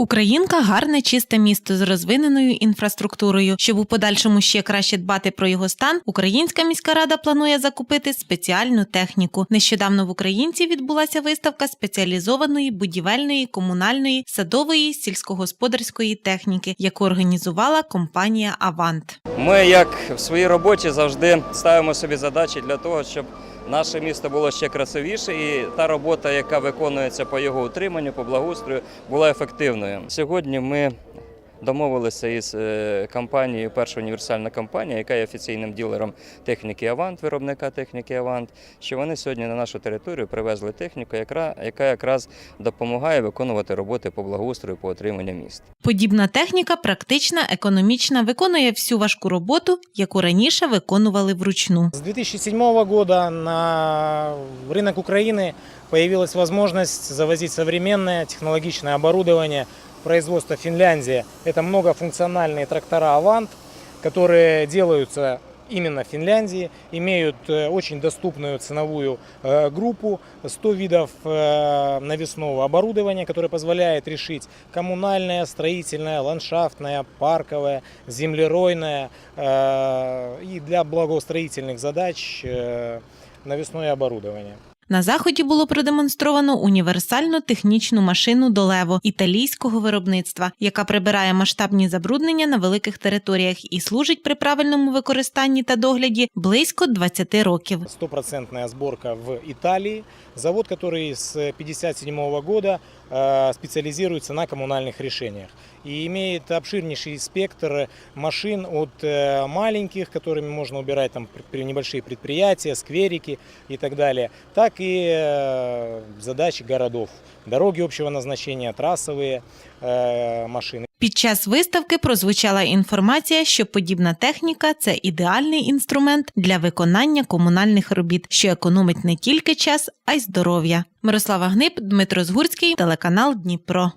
Українка гарне чисте місто з розвиненою інфраструктурою. Щоб у подальшому ще краще дбати про його стан, Українська міська рада планує закупити спеціальну техніку. Нещодавно в Українці відбулася виставка спеціалізованої будівельної, комунальної, садової, сільськогосподарської техніки, яку організувала компанія Авант. Ми, як в своїй роботі, завжди ставимо собі задачі для того, щоб наше місто було ще красивіше, і та робота, яка виконується по його утриманню, по благоустрою, була ефективною. Сьогодні ми домовилися із е, компанією, перша універсальна компанія, яка є офіційним ділером техніки Авант, виробника техніки Авант, що вони сьогодні на нашу територію привезли техніку, яка, яка якраз допомагає виконувати роботи по благоустрою, по утриманню міста. Подібна техніка практична, економічна, виконує всю важку роботу, яку раніше виконували вручну. С 2007 года на рынок Украины появилась возможность завозить современное технологичное оборудование производства Финляндии. Это многофункциональные трактора «Авант», которые делаются именно в Финляндии, имеют э, очень доступную ценовую э, группу, 100 видов э, навесного оборудования, которое позволяет решить коммунальное, строительное, ландшафтное, парковое, землеройное и для благоустроительных задач навесное оборудование. На заході було продемонстровано універсальну технічну машину Долево італійського виробництва, яка прибирає масштабні забруднення на великих територіях і служить при правильному використанні та догляді близько 20 років. Стопроцентная сборка в Италии. Завод, который с 1957 года э, специализируется на коммунальных решениях. И имеет обширнейший спектр машин от э, маленьких, которыми можно убирать там пр- при- небольшие предприятия, скверики и так далее, так и э, задачи городов. Дороги общего назначения, трассовые э, машины. Під час виставки прозвучала інформація, що подібна техніка це ідеальний інструмент для виконання комунальних робіт, що економить не тільки час, а й здоров'я. Мирослава Гнип, Дмитро Згурський, телеканал Дніпро.